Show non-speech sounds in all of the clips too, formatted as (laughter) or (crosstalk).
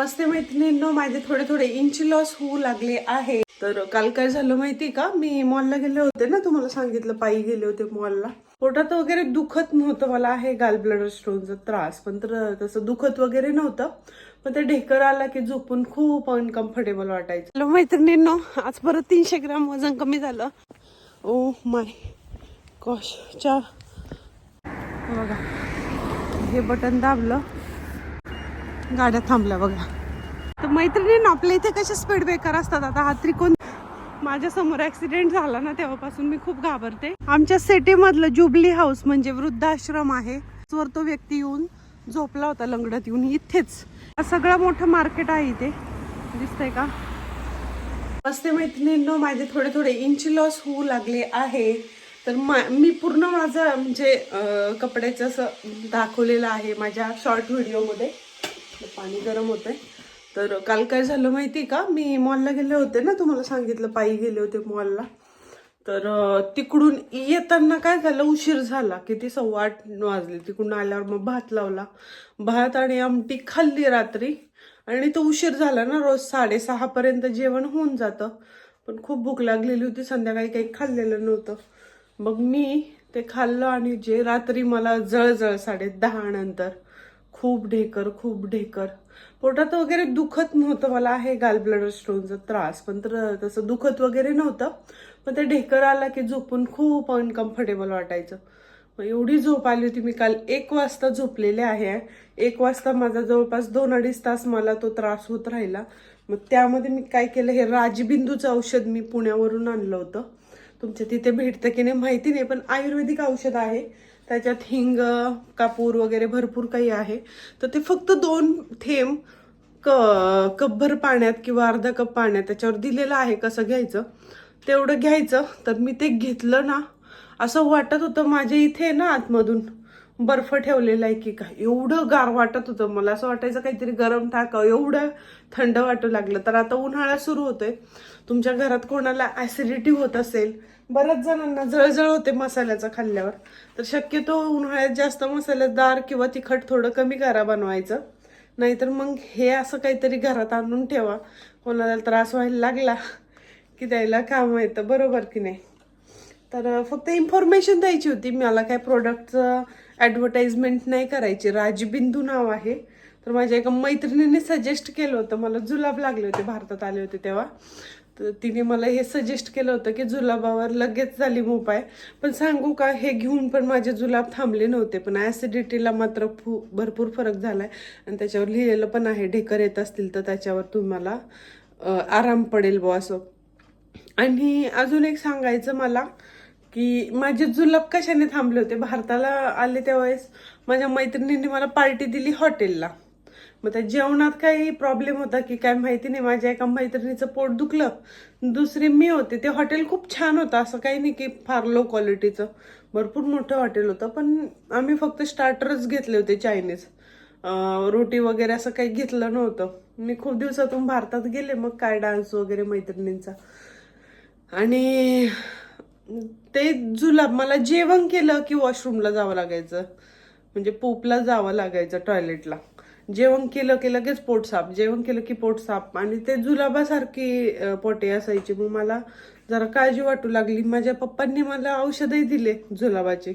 मस्ते मैत्रिणींनो माझे थोडे थोडे इंच लॉस होऊ लागले आहे. तर काल काय झालं माहिती का? मी मॉलला गेले होते ना तुम्हाला सांगितलं पायी गेले होते मॉलला पोटात वगैरे दुखत नव्हतं मला आहे गाल ब्लडर स्टोनचा त्रास पण तर तसं दुखत वगैरे नव्हतं. पण ते ढेकर आला की झोपून खूप अनकम्फर्टेबल वाटायचं. हॅलो मैत्रिणींनो आज परत तीनशे ग्राम वजन कमी झालं. ओ माय कॉश च्या. बघा हे बटन दाबलं. गाड्या थांबल्या बघा. तर मैत्रिणी आपल्या इथे कसे स्पीड ब्रेकर असतात आता? हा त्रिकोण माझ्यासमोर ऍक्सिडेंट झाला ना तेव्हापासून मी खूप घाबरते. आमच्या सिटीमधलं जुबली हाऊस म्हणजे वृद्धाश्रम आहे. वर तो व्यक्ती येऊन झोपला होता लंगडत येऊन इथेच. सगळं मोठं मार्केट आहे इथे. दिसतंय का? असते मैत्रिणींनो माझे थोडे थोडे इंच लॉस होऊ लागले आहे. तर मा- मी पूर्ण माझं म्हणजे कपड्याचं असं दाखवलेलं आहे माझ्या शॉर्ट व्हिडिओमध्ये पाणी गरम होतंय. तर काल काय झालं माहिती का? मी मॉलला गेले होते ना तुम्हाला सांगितलं पायी गेले होते मॉलला तर तिकडून येताना काय झालं उशीर झाला. किती सव्वा आठ वाजले. तिकडून आल्यावर मग भात लावला. भात आणि आमटी खाल्ली रात्री. आणि तो उशीर झाला ना रोज साडेसहा पर्यंत जेवण होऊन जातं. पण खूप भूक लागलेली होती संध्याकाळी काही खाल्लेलं नव्हतं. मग मी ते खाल्लं आणि जे रात्री मला जळजळ साडे दहा नंतर खूप ढेकर खूप ढेकर. पोटात वगैरे दुखत नव्हतं मला आहे गाल ब्लडर स्टोनचा त्रास पण तर तसं दुखत वगैरे नव्हतं. पण ते ढेकर आला की झोपून खूप अनकम्फर्टेबल वाटायचं. मग एवढी झोप आली होती मी काल एक वाजता झोपलेले आहे. एक वाजता माझा जवळपास दोन अडीच तास मला तो त्रास होत राहिला. मग त्यामध्ये मी काय केलं हे राजबिंदूचं औषध मी पुण्यावरून आणलं होतं. तुमच्या तिथे भेटतं की नाही माहिती नाही पण आयुर्वेदिक औषध आहे. त्याच्यात हिंग कापूर वगैरे भरपूर काही आहे. तर ते फक्त दोन थेंब क कपभर पाण्यात किंवा अर्धा कप पाण्यात त्याच्यावर दिलेलं आहे कसं घ्यायचं? तेवढं घ्यायचं. तर मी ते घेतलं ना असं वाटत होतं माझ्या इथे ना आतमधून बर्फ ठेवलेला आहे की काय एवढं गार वाटत होतं. मला असं वाटायचं काहीतरी गरम टाकावं एवढं थंड वाटू लागलं. तर आता उन्हाळा सुरू होतोय. तुमच्या घरात कोणाला ऍसिडिटी होत असेल बऱ्याच जणांना जळजळ होते मसाल्याचं खाल्ल्यावर. तर शक्यतो उन्हाळ्यात जास्त मसालेदार किंवा तिखट थोडं कमी करा बनवायचं. नाहीतर मग हे असं काहीतरी घरात आणून ठेवा. कोणाला त्रास व्हायला लागला की द्यायला काम येतं. बरोबर की नाही? तर फक्त इन्फॉर्मेशन द्यायची होती. मला काय प्रोडक्टचं ॲडव्हर्टाइजमेंट नाही करायची. राजबिंदू नाव आहे. तर माझ्या एका मैत्रिणीने सजेस्ट केलं होतं. मला जुलाब लागले होते. भारतात आले होते तेव्हा. तर तिने मला हे सजेस्ट केलं होतं की जुलाबावर लगेच झाली उपाय पण सांगू का हे घेऊन पण माझे जुलाब थांबले नव्हते. पण ॲसिडिटीला मात्र फू भरपूर फरक झाला आहे आणि त्याच्यावर लिहिलेलं पण आहे ढेकर येत असतील तर त्याच्यावर तुम्हाला आराम पडेल बुवा असं. आणि अजून एक सांगायचं मला की माझे जुलाब कशाने थांबले होते? भारताला आले त्यावेळेस माझ्या मैत्रिणींनी मला पार्टी दिली हॉटेलला. मग त्या जेवणात काही प्रॉब्लेम होता की काय माहिती नाही माझ्या एका मैत्रिणीचं पोट दुखलं. दुसरी मी होते ते हॉटेल खूप छान होतं असं काही नाही की फार लो क्वालिटीचं भरपूर मोठं हॉटेल होतं पण आम्ही फक्त स्टार्टरच घेतले होते चायनीज रोटी वगैरे असं काही घेतलं नव्हतं. मी खूप दिवसातून भारतात गेले मग काय डान्स वगैरे मैत्रिणींचा. आणि ते जुलाब मला जेवण केलं की वॉशरूमला जावं लागायचं. म्हणजे पोपला जावं लागायचं टॉयलेटला जेवण केलं की लगेच पोट साफ जेवण केलं की पोट साफ आणि ते जुलाबासारखी पोटे असायची. मग मला जरा काळजी वाटू लागली. माझ्या पप्पांनी मला औषधही दिले जुलाबाचे.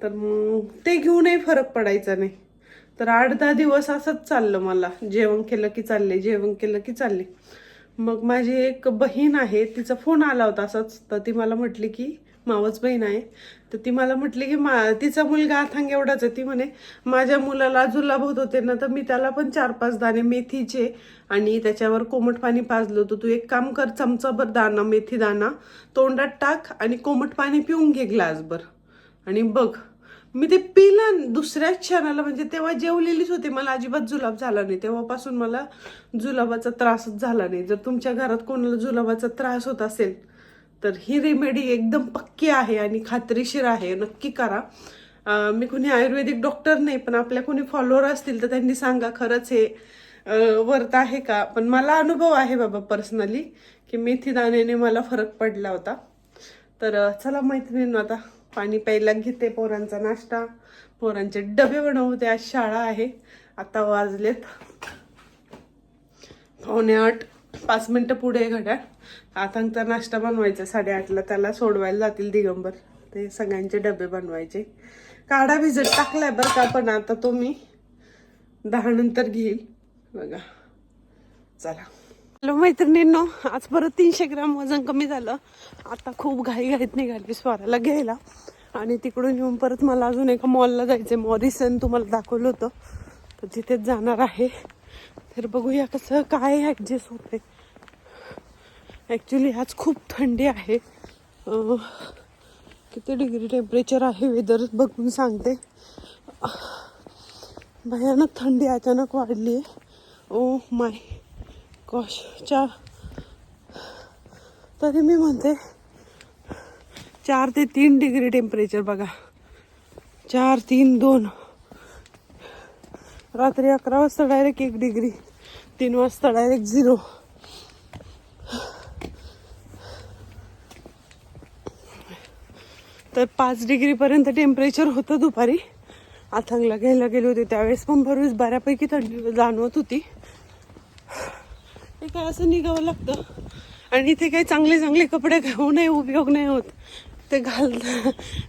तर मग ते घेऊनही फरक पडायचा नाही. तर आठ दहा दिवस असंच चाललं मला. जेवण केलं की चालले जेवण केलं की चालले. मग माझी एक बहीण आहे तिचा फोन आला होता असंच. तर ती मला म्हटली की मावच बहीण आहे तर ती मला म्हटली की मा तिचा मुलगा अथांग एवढाच आहे. ती म्हणे माझ्या मुलाला जुलाब होत होते ना तर मी त्याला पण चार पाच दाणे मेथीचे आणि त्याच्यावर कोमट पाणी पाजलं होतं. तू एक काम कर चमचाभर दाणा मेथी दाणा तोंडात टाक आणि कोमट पाणी पिऊन घे ग्लासभर. आणि बघ मी ते पिलं दुसऱ्याच क्षणाला म्हणजे तेव्हा जेवलेलीच होते. मला अजिबात जुलाब झाला नाही. तेव्हापासून मला जुलाबाचा त्रासच झाला नाही. जर तुमच्या घरात कोणाला जुलाबाचा त्रास होत असेल तर ही रेमेडी एकदम पक्की आहे आणि खात्रीशीर आहे. नक्की करा. मी कुणी आयुर्वेदिक डॉक्टर नाही पण आपल्या कुणी फॉलोअर असतील तर त्यांनी सांगा खरंच हे वर्त वर्थ आहे का? पण मला अनुभव आहे बाबा पर्सनली की मेथी दाण्याने मला फरक पडला होता. तर चला मैत्रिणींनो आता पाणी प्यायला घेते पोरांचा नाश्ता. पोरांचे डबे बनवते आज शाळा आहे. आता वाजलेत. पावणे आठ. पाच मिनटं पुढे आहे घड्याळ आतांचा नाश्ता बनवायचा साडेआठला त्याला सोडवायला जातील दिगंबर. ते सगळ्यांचे डबे बनवायचे. काढा भिजत टाकलाय बरं का पण आता तो मी दहा नंतर घेईल. बघा. चला. हॅलो मैत्रिणींनो आज परत तीनशे ग्राम वजन कमी झालं. आता खूप घाई घाईत निघाली स्वराला घ्यायला. आणि तिकडून येऊन परत मला अजून एका मॉलला जायचं मॉरिसन तुम्हाला दाखवलं होतं. तर तिथेच जाणार आहे. तर बघूया कसं काय ॲडजस्ट होते ॲक्च्युली आज खूप थंडी आहे. किती डिग्री टेम्परेचर आहे वेदर बघून सांगते. भयानक थंडी अचानक वाढली आहे. ओ माय कॉशच्या तरी मी म्हणते चार ते तीन डिग्री टेम्परेचर बघा. चार तीन दोन. रात्री अकरा वाजता डायरेक्ट एक डिग्री तीन वाजता डायरेक्ट झिरो तर पाच डिग्रीपर्यंत टेम्परेचर होतं दुपारी. आथंगला घ्यायला गेले होते त्यावेळेस पण बरीच बऱ्यापैकी थंडी जाणवत होती. ते काय असं निघावं लागतं? आणि इथे काही चांगले चांगले कपडे घेऊनही उपयोग नाही होत. ते घाल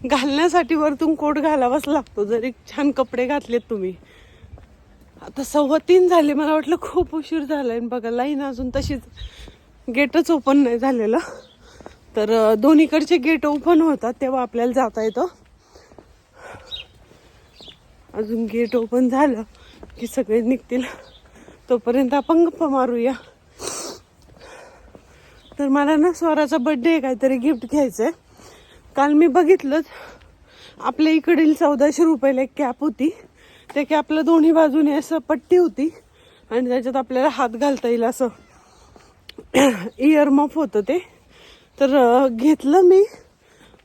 घालण्यासाठी वरतून कोट घालावाच लागतो जरी छान कपडे घातलेत तुम्ही. आता सव्वा तीन झाले मला वाटलं खूप उशीर झालाय. आणि बघा लाईन अजून तशीच गेटच ओपन नाही झालेलं. तर दोन्हीकडचे गेट ओपन होतात तेव्हा आपल्याला जाता येतं. अजून गेट ओपन झालं की सगळे निघतील. तोपर्यंत आपण गप्पा मारूया. तर मला ना स्वराचा बड्डे आहे काहीतरी गिफ्ट घ्यायचं आहे काल मी बघितलंच. आपल्या इकडील चौदाशे रुपयाला एक कॅप होती. ते की आपलं दोन्ही बाजूने असं पट्टी होती आणि त्याच्यात आपल्याला हात घालता येईल असं (clears throat) इयरमफ होतं ते. तर घेतलं मी.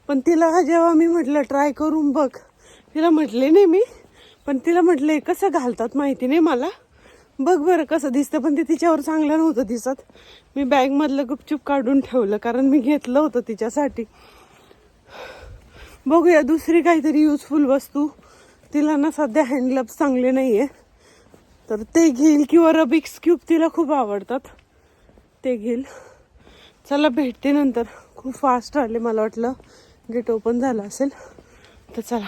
पण तिला जेव्हा मी म्हटलं ट्राय करून बघ. तिला म्हटले नाही मी. पण तिला म्हटले कसं घालतात माहिती नाही मला. बघ बरं कसं दिसतं. पण ते तिच्यावर चांगलं नव्हतं दिसत. मी बॅगमधलं गुपचूप काढून ठेवलं कारण मी घेतलं होतं तिच्यासाठी. बघूया दुसरी काहीतरी युजफुल वस्तू. तिला ना सध्या हँडग्लव्स चांगले नाही आहे तर ते घेईल किंवा रबिक्स क्यूब तिला खूप आवडतात. ते घेईल. चला भेटते नंतर. खूप फास्ट आले मला वाटलं. गेट ओपन झालं असेल. तर चला.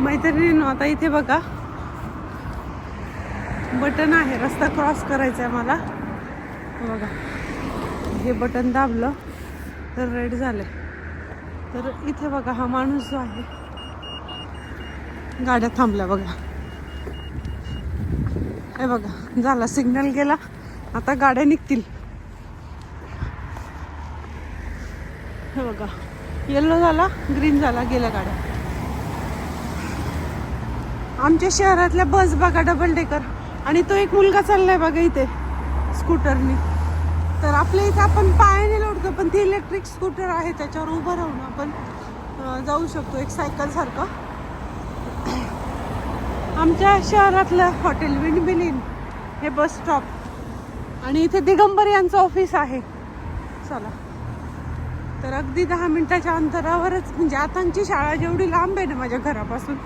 मैत्रिणींनो आता इथे बघा. बटन आहे. रस्ता क्रॉस करायचा आहे मला. बघा. हे बटन दाबलं. तर रेड झालं तर इथे बघा हा माणूस जो आहे गाड्या थांबल्या बघा. हे बघा झाला सिग्नल गेला. आता गाड्या निघतील. हे बघा येल्लो झाला ग्रीन झाला गेल्या गाड्या. आमच्या शहरातल्या बस बघा डबल डेकर आणि तो एक मुलगा चाललाय बघा इथे स्कूटरनी तर आपल्या इथे आपण पायाने लोडतो पण ती इलेक्ट्रिक स्कूटर आहे त्याच्यावर उभं राहून आपण जाऊ शकतो एक सायकल सारखं. आमच्या शहरातलं हॉटेल विंडबिलीन हे बस स्टॉप. आणि इथे दिगंबर यांचं ऑफिस आहे. चला. तर अगदी दहा मिनिटाच्या अंतरावरच म्हणजे आतांची शाळा जेवढी लांब आहे ना माझ्या घरापासून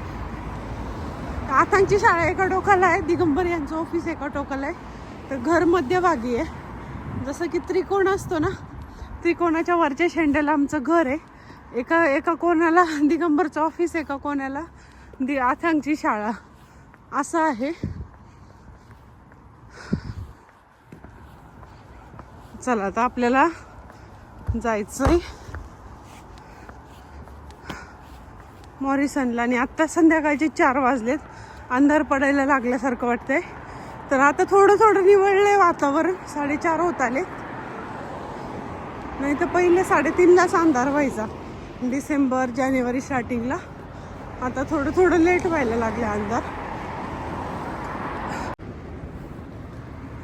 आतांची शाळा एका टोकाला आहे दिगंबर यांचं ऑफिस एका टोकाला आहे. तर घर मध्यभागी आहे. जसं की त्रिकोण असतो ना त्रिकोणाच्या वरच्या शेंड्याला आमचं घर आहे. एका एका कोणाला दिगंबरचं ऑफिस एका कोणाला दि आथांगची शाळा. असं आहे. चला आता आपल्याला जायचंय. मॉरिसनला आणि आत्ता संध्याकाळचे चार वाजलेत. अंधार पडायला लागल्यासारखं वाटतंय. तर आता थोडं थोडं निवळलंय वातावरण. साडेचार होत आले. नाही तर पहिले साडेतीनलाच अंधार व्हायचा. डिसेंबर जानेवारी स्टार्टिंगला आता थोडं थोडं लेट व्हायला लागले अंधार.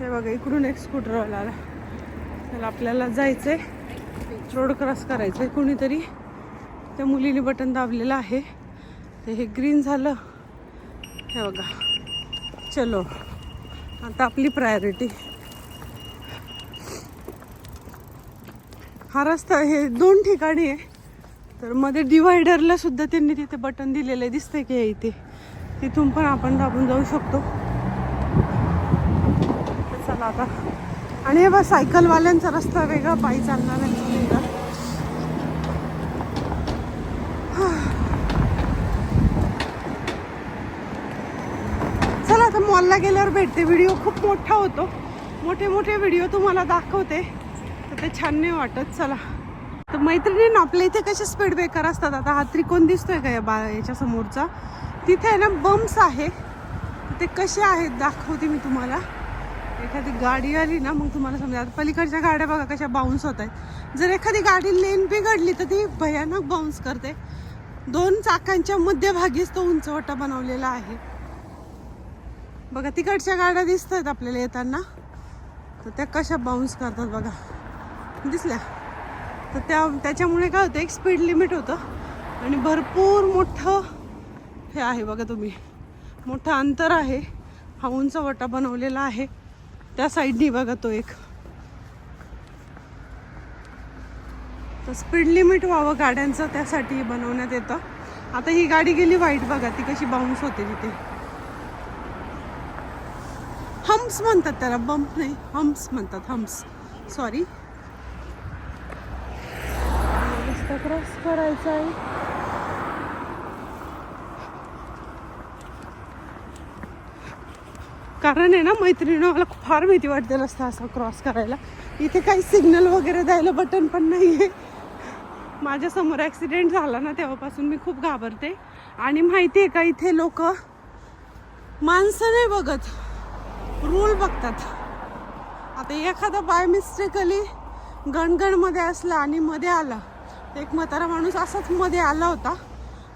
हे बघा इकडून एक स्कूटरवाला आला तर आपल्याला जायचंय. रोड क्रॉस करायचंय कुणीतरी. त्या मुलीने बटन दाबलेलं आहे. ते हे ग्रीन झालं. हे बघा. चलो. आता आपली प्रायोरिटी हा रस्ता हे दोन ठिकाणी आहे. तर मध्ये डिवायडरला सुद्धा त्यांनी तिथे बटन दिलेलं आहे. दिसतंय की हे इथे. तिथून पण आपण दाबून जाऊ शकतो. तर चला आता. आणि हे बघ सायकलवाल्यांचा रस्ता वेगळा पायी चालणाऱ्यांचा वेगळा. चला आता मॉलला गेल्यावर भेटते. व्हिडिओ खूप मोठा होतो. मोठे मोठे व्हिडिओ तुम्हाला दाखवते. तर ते छान नाही वाटत चला. तर मैत्रिणी आपल्या इथे कसे स्पीड ब्रेकर असतात? आता हा त्रिकोण दिसतोय का या बा याच्या समोरचा? तिथे आहे ना बम्स आहे. ते कसे आहेत दाखवते मी तुम्हाला. एखादी गाडी आली ना मग तुम्हाला समजा आता पलीकडच्या गाड्या बघा कशा बाउन्स होत आहेत. जर एखादी गाडी लेन बिघडली तर ती भयानक बाउन्स करते. दोन चाकांच्या मध्यभागीच तो उंचवटा बनवलेला आहे. बघा तिकडच्या गाड्या दिसत आहेत आपल्याला येताना. तर त्या कशा बाउन्स करतात बघा. दिसल्या. तर त्या त्याच्यामुळे काय होतं एक स्पीड लिमिट होतं. आणि भरपूर मोठं हे आहे बघा तुम्ही. मोठं अंतर आहे. हा उंचवटा बनवलेला आहे. त्या साईडनी बघा तो एक. तर स्पीड लिमिट व्हावं गाड्यांचं त्यासाठी बनवण्यात येतं. आता ही गाडी गेली वाईट बघा ती कशी बाउन्स होते तिथे. हम्स म्हणतात त्याला बंप नाही हम्स म्हणतात हम्स सॉरी रस्ता क्रॉस करायचा आहे. कारण आहे ना मैत्रिणीनं मला फार भीती वाटते रस्ता असा क्रॉस करायला. इथे काही सिग्नल वगैरे द्यायला बटन पण नाही आहे माझ्यासमोर ॲक्सिडेंट झाला ना तेव्हापासून मी खूप घाबरते. आणि माहिती आहे का इथे लोक माणसं नाही बघत रूल बघतात. आता एखादा बाय मिस्टेकली गणगणमध्ये असला आणि मध्ये आला. एक म्हातारा माणूस असाच मध्ये आला होता.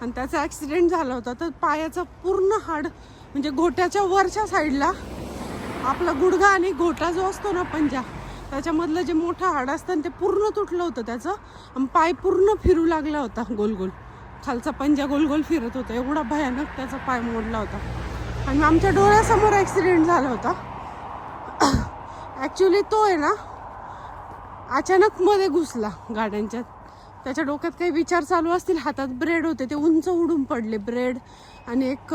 आणि त्याचा ॲक्सिडेंट झाला होता. तर पायाचं पूर्ण हाड म्हणजे घोट्याच्या वरच्या साईडला आपला गुडघा आणि घोटा जो असतो ना पंजा त्याच्यामधलं जे मोठं हाड असतं ते पूर्ण तुटलं होतं त्याचं. आणि पाय पूर्ण फिरू लागला होता गोल गोल. खालचा पंजा गोल गोल फिरत होता. एवढा भयानक त्याचा पाय मोडला होता. आणि आमच्या डोळ्यासमोर ॲक्सिडेंट झाला होता. ॲक्च्युली तो आहे ना अचानक मध्ये घुसला गाड्यांच्या. त्याच्या डोक्यात काही विचार चालू असतील हातात ब्रेड होते ते उंच उडून पडले. ब्रेड आणि एक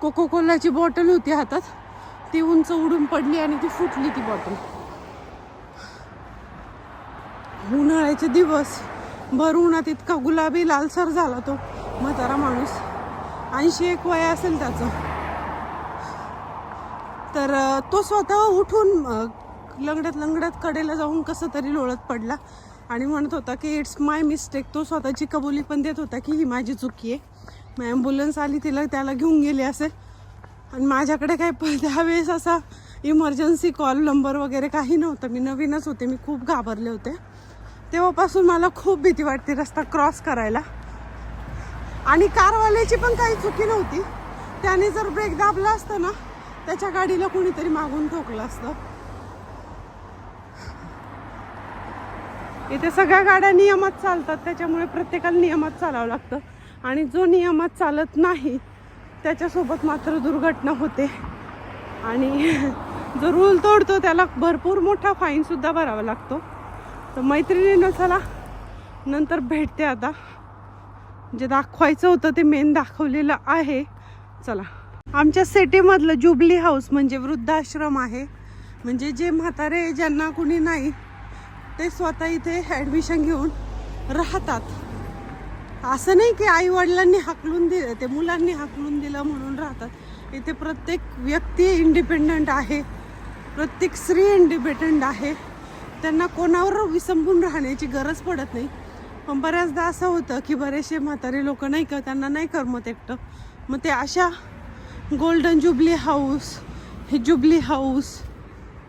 कोको कोलाची बॉटल होती हातात. ती उंच उडून पडली आणि ती फुटली ती बॉटल. उन्हाळ्याचे दिवस. भर उन्हात इतका गुलाबी लालसर झाला तो. म्हातारा माणूस. ऐंशी एक वय असेल त्याचं. तर तो स्वतः उठून लंगड्यात लंगड्यात कडेला जाऊन कसं तरी लोळत पडला आणि म्हणत होता की इट्स माय मिस्टेक तो स्वतःची कबुली पण देत होता की ही माझी चुकी आहे. मग ॲम्ब्युलन्स आली तिला त्याला घेऊन गेली असेल. आणि माझ्याकडे काय (laughs) त्यावेळेस असा इमर्जन्सी कॉल नंबर वगैरे काही नव्हतं. मी नवीनच होते मी खूप घाबरले होते. तेव्हापासून मला खूप भीती वाटते रस्ता क्रॉस करायला. आणि कारवाल्याची पण काही चुकी नव्हती. त्याने जर ब्रेक दाबला असतं ना त्याच्या गाडीला कुणीतरी मागून ठोकलं असतं. इथे सगळ्या गाड्या नियमात चालतात त्याच्यामुळे प्रत्येकाला नियमात चालावं लागतं. आणि जो नियमात चालत नाही त्याच्यासोबत मात्र दुर्घटना होते. आणि जो रूल तोडतो त्याला भरपूर मोठा फाईनसुद्धा भरावा लागतो. तर मैत्रिणीनं चला नंतर भेटते आता. जे दाखवायचं होतं ते मेन दाखवलेलं आहे. चला. आमच्या सिटीमधलं जुबली हाऊस म्हणजे वृद्धाश्रम आहे. म्हणजे जे म्हातारे ज्यांना कुणी नाही ते स्वतः इथे ॲडमिशन घेऊन राहतात. असं नाही की आई वडिलांनी हाकलून दिलं ते मुलांनी हाकलून दिलं म्हणून राहतात. इथे प्रत्येक व्यक्ती इंडिपेंडंट आहे. प्रत्येक स्त्री इंडिपेंडंट आहे. त्यांना कोणावर विसंबून राहण्याची गरज पडत नाही. पण बऱ्याचदा असं होतं की बरेचसे म्हातारे लोक नाही का त्यांना नाही करमत एकटं. मग ते अशा गोल्डन जुबली हाऊस हे जुबली हाऊस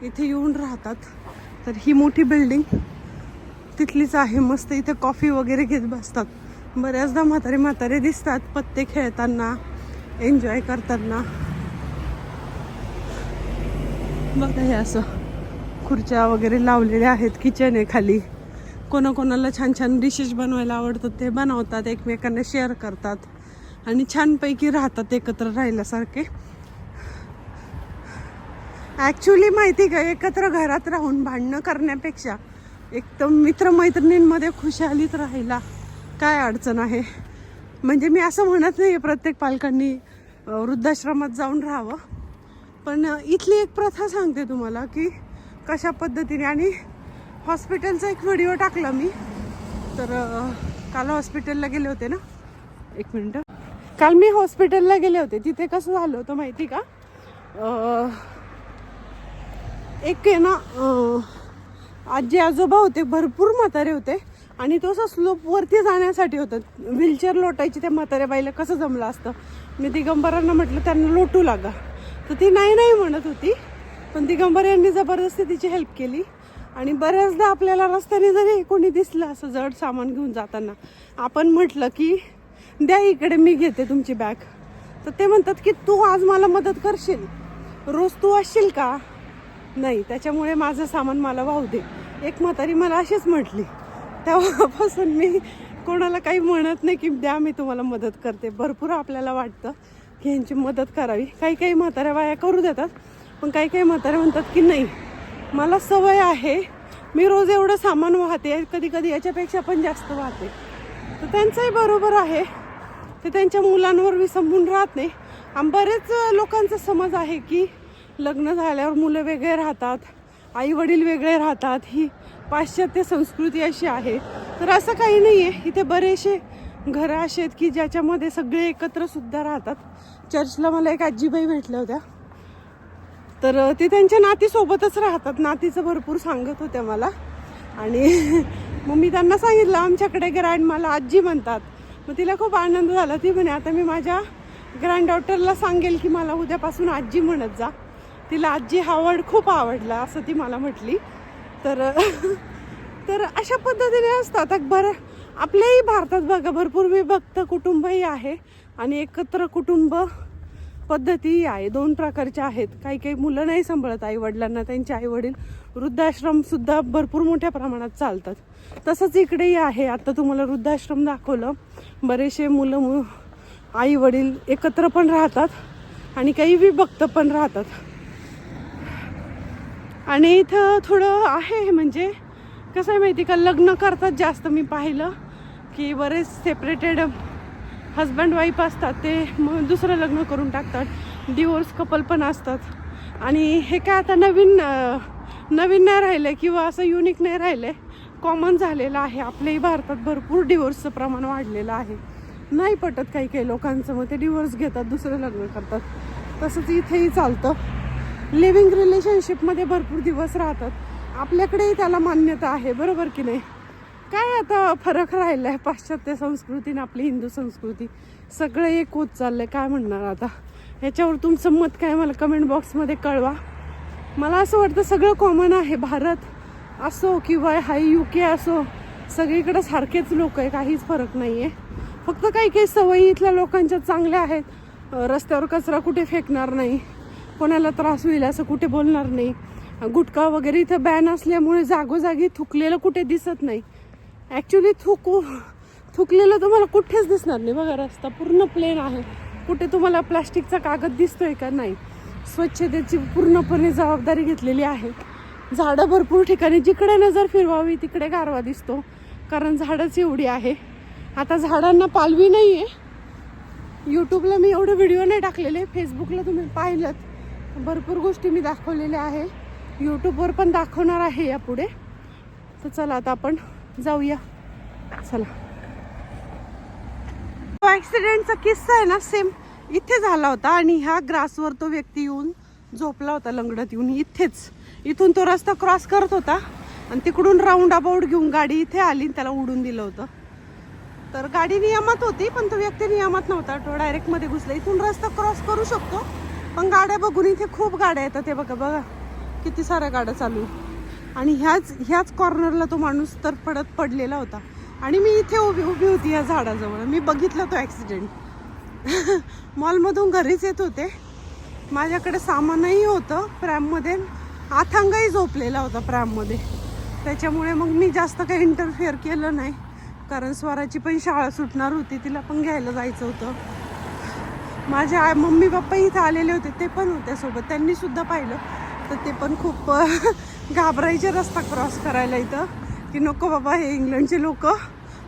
इथे येऊन राहतात. तर ही मोठी बिल्डिंग तिथलीच आहे. मस्त इथे कॉफी वगैरे घेत बसतात. बऱ्याचदा म्हातारे म्हातारे दिसतात पत्ते खेळताना एन्जॉय करताना. बघा हे असं खुर्च्या वगैरे लावलेल्या आहेत किचन आहे खाली. कोणाकोणाला छान छान डिशेस बनवायला आवडतात ते बनवतात एकमेकांना शेअर करतात. आणि छानपैकी राहतात एकत्र राहिल्यासारखे. ॲक्च्युली माहिती का एकत्र घरात राहून भांडणं करण्यापेक्षा एकदम मित्रमैत्रिणींमध्ये खुशालीत राहिला काय अडचण आहे? म्हणजे मी असं म्हणत नाही प्रत्येक पालकांनी वृद्धाश्रमात जाऊन राहावं. पण इथली एक प्रथा सांगते तुम्हाला की कशा पद्धतीने आणि हॉस्पिटलचा एक व्हिडिओ टाकला मी. तर काल हॉस्पिटलला गेले होते ना? एक मिनटं. काल मी हॉस्पिटलला गेले होते. तिथे कसं झालं होतं माहिती का? एक आहे ना आजी आजोबा होते भरपूर म्हातारे होते. आणि तो असं स्लोपवरती जाण्यासाठी होतं. व्हीलचेअर लोटायची त्या म्हाताऱ्या बाईला कसं जमलं असतं. मी दिगंबरांना म्हटलं त्यांना लोटू लागा. तर ती नाही नाही म्हणत होती. पण दिगंबर यांनी जबरदस्ती तिची हेल्प केली. आणि बऱ्याचदा आपल्याला रस्त्याने जरी कोणी दिसलं असं जड सामान घेऊन जाताना आपण म्हटलं की द्या इकडे मी घेते तुमची बॅग तर ते म्हणतात की तू आज मला मदत करशील? रोज तू असशील का? नाही त्याच्यामुळे माझं सामान मला वाहू दे. एक म्हातारी मला अशीच म्हटली. तेव्हापासून मी कोणाला काही म्हणत नाही की द्या मी तुम्हाला मदत करते. भरपूर आपल्याला वाटतं की ह्यांची मदत करावी. काही काही म्हाताऱ्या बाया करू देतात पण काही काही म्हाताऱ्या म्हणतात की नाही. मला सवय आहे मी रोज एवढं सामान वाहते कधी कधी याच्यापेक्षा पण जास्त वाहते. तर त्यांचंही बरोबर आहे. ते त्यांच्या मुलांवर विसंबून राहत नाही. आणि बरेच लोकांचा समज आहे की लग्न झाल्यावर मुलं वेगळे राहतात आई वडील वेगळे राहतात ही पाश्चात्य संस्कृती अशी आहे. तर असं काही नाही आहे इथे बरेचसे घरं असे आहेत की ज्याच्यामध्ये सगळे एकत्र सुद्धा राहतात. चर्चला मला एक आजीबाई भेटल्या होत्या. तर ते त्यांच्या नातीसोबतच राहतात. नातीचं भरपूर सांगत होत्या मला. आणि (laughs) मग मी त्यांना सांगितलं आमच्याकडे ग्रँड मला आजी म्हणतात. मग तिला खूप आनंद झाला. ती म्हणे आता मी माझ्या ग्रँड डॉटरला सांगेल की मला उद्यापासून आजी म्हणत जा. तिला आजी हा वर्ड खूप आवडला असं ती मला म्हटली. तर तर अशा पद्धतीने असतात. अकबर बरं आपल्याही भारतात बघा भरपूर विभक्त कुटुंबही आहे आणि एकत्र कुटुंब पद्धतीही आहे. दोन प्रकारच्या आहेत. काही काही मुलं नाही सांभाळत आई वडिलांना त्यांचे आई वडील भरपूर मोठ्या प्रमाणात चालतात. तसंच इकडेही आहे. आता तुम्हाला वृद्धाश्रम दाखवलं. बरेचसे मुलं मु आई वडील एकत्र पण राहतात आणि काही विभक्त पण राहतात. आणि इथं थोडं आहे म्हणजे कसं आहे माहिती का लग्न करतात जास्त मी पाहिलं की बरेच सेपरेटेड हजबंड वाईफ असतात ते मग दुसरं लग्न करून टाकतात. डिवोर्स कपल पण असतात. आणि हे काय आता नवीन नवीन नाही राहिलं आहे किंवा असं युनिक नाही राहिलं. आहे कॉमन झालेलं आहे. आपल्याही भारतात भरपूर डिवोर्सचं प्रमाण वाढलेलं आहे. नाही पटत काही काही लोकांचं. मग ते डिवोर्स घेतात दुसरं लग्न करतात. तसंच इथेही चालतं. लिव्हिंग रिलेशनशिपमध्ये भरपूर दिवस राहतात. आपल्याकडेही त्याला मान्यता आहे बरोबर की नाही? काय आता फरक राहिला आहे पाश्चात्य संस्कृती आणि आपली हिंदू संस्कृती सगळं एक होत चाललं आहे काय म्हणणार आता? याच्यावर तुमचं मत काय? मला कमेंट बॉक्समध्ये कळवा. मला असं वाटतं सगळं कॉमन आहे. भारत असो किंवा हाय यू के असो सगळीकडे सारखेच लोक आहे काहीच फरक नाही आहे फक्त काही काही सवयी इथल्या लोकांच्या चांगल्या आहेत. रस्त्यावर कचरा कुठे फेकणार नाही. कोणाला त्रास होईल असं कुठे बोलणार नाही. गुटखा वगैरे इथं बॅन असल्यामुळे जागोजागी थुकलेलं कुठे दिसत नाही. ॲक्च्युली थुकू थुकलेलं तुम्हाला कुठेच दिसणार नाही. बघा रस्ता पूर्ण प्लेन आहे. कुठे तुम्हाला प्लास्टिकचा कागद दिसतोय का नाही? स्वच्छतेची पूर्णपणे जबाबदारी घेतलेली आहे. झाडं भरपूर ठिकाणी जिकडे नजर फिरवावी तिकडे गारवा दिसतो. कारण झाडंच एवढी आहे. आता झाडांना पालवी नाही आहे यूट्यूबला मी एवढे व्हिडिओ नाही टाकलेले. फेसबुकला तुम्ही पाहिलं भरपूर गोष्टी मी दाखवलेल्या आहे. यूट्यूबवर पण दाखवणार आहे यापुढे. तर चला आता आपण जाऊया. चला. ॲक्सिडेंटचा किस्सा आहे ना सेम इथे झाला होता आणि ह्या ग्रासवर तो व्यक्ती येऊन झोपला होता लंगडत येऊन. इथेच. इथून तो रस्ता क्रॉस करत होता आणि तिकडून राऊंड अबाउट घेऊन गाडी इथे आली त्याला उडून दिलं होतं. तर गाडी नियमात होती पण तो व्यक्ती नियमात नव्हता. तो डायरेक्टमध्ये घुसला. इथून रस्ता क्रॉस करू शकतो. पण गाड्या बघून इथे खूप गाड्या येतात ते बघा बघा. किती साऱ्या गाड्या चालू आणि ह्याच ह्याच कॉर्नरला तो माणूस तर पडत पडलेला होता. आणि मी इथे उभी उभी होती या झाडाजवळ. मी बघितला तो ॲक्सिडेंट मॉलमधून (laughs) घरीच येत होते. माझ्याकडे सामानही होतं प्रॅममध्ये आथांगाही झोपलेला होता प्रॅममध्ये त्याच्यामुळे मग मी जास्त काही इंटरफेअर केलं नाही. कारण स्वराची पण शाळा सुटणार होती तिला पण घ्यायला जायचं होतं. माझे आई मम्मी पप्पा इथं आलेले होते ते पण होते सोबत. त्यांनी सुद्धा पाहिलं. तर ते पण खूप घाबरायचे रस्ता क्रॉस करायला इथं. की नको बाबा हे इंग्लंडचे लोक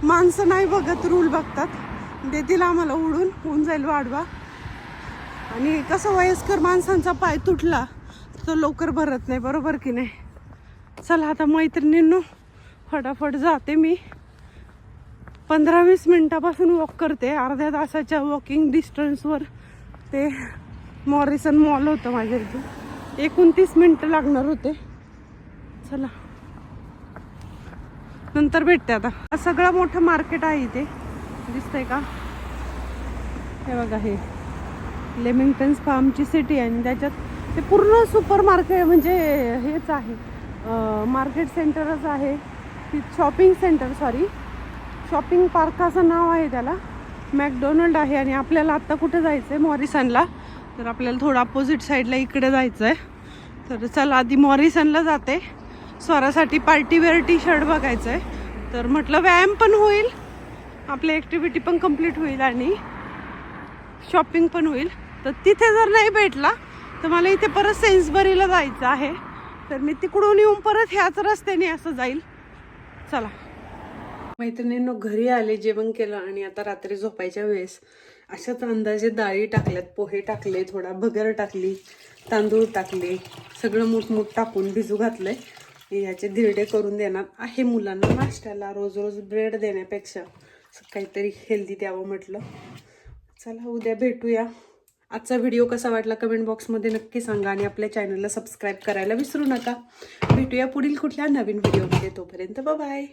माणसं नाही बघत रूल बघतात. देतील आम्हाला उडून होऊन जाईल वाढवा. आणि कसं वयस्कर माणसांचा पाय तुटला तर तो लवकर भरत नाही. बरोबर की नाही? चला आता मैत्रिणींनो फटाफट जाते मी. पंधरा वीस मिनिटापासून वॉक करते. अर्ध्या तासाच्या वॉकिंग डिस्टन्सवर ते मॉरिसन मॉल होतं माझ्या इथे एकोणतीस मिनटं लागणार होते. चला. नंतर भेटते आता. हा सगळा मोठं मार्केट आहे इथे. दिसतंय का? हे बघा हे. लेमिंग्टन्स फार्मची सिटी आहे आणि त्याच्यात ते पूर्ण सुपर मार्केट म्हणजे हेच आहे. मार्केट सेंटरच आहे. ती shopping centre sorry shopping park असं नाव आहे त्याला. मॅकडोनल्ड आहे आणि आपल्याला आत्ता कुठे जायचं आहे मॉरिसनला. तर आपल्याला थोडं अपोजिट साईडला इकडे जायचं आहे तर चला आधी मॉरिसनला जाते. स्वरासाठी पार्टीवेअर टी शर्ट बघायचं आहे तर म्हटलं व्यायाम पण होईल. आपली ॲक्टिव्हिटी पण कंप्लीट होईल आणि शॉपिंग पण होईल. तर तिथे जर नाही भेटला तर मला इथे परत सेन्सबरीला जायचं आहे. तर मी तिकडून येऊन परत ह्याच रस्त्याने असं जाईल. चला. मैत्रिणींनो घरी आले जेवण केलं आणि आता रात्री झोपायच्या वेळेस अशाच अंदाजे डाळी टाकल्यात पोहे टाकले थोडा भगर टाकली तांदूळ टाकले सगळं मूठमूठ टाकून भिजू घातलंय. याचे धिरडे करून देणार आहे मुलांना नाश्त्याला रोज रोज ब्रेड देण्यापेक्षा. काहीतरी हेल्दी द्यावं म्हटलं. चला उद्या भेटूया. आजचा व्हिडिओ कसा वाटला कमेंट बॉक्समध्ये नक्की सांगा आणि आपल्या चॅनलला सबस्क्राईब करायला विसरू नका. भेटूया पुढील कुठल्या नवीन व्हिडिओमध्ये तोपर्यंत बाय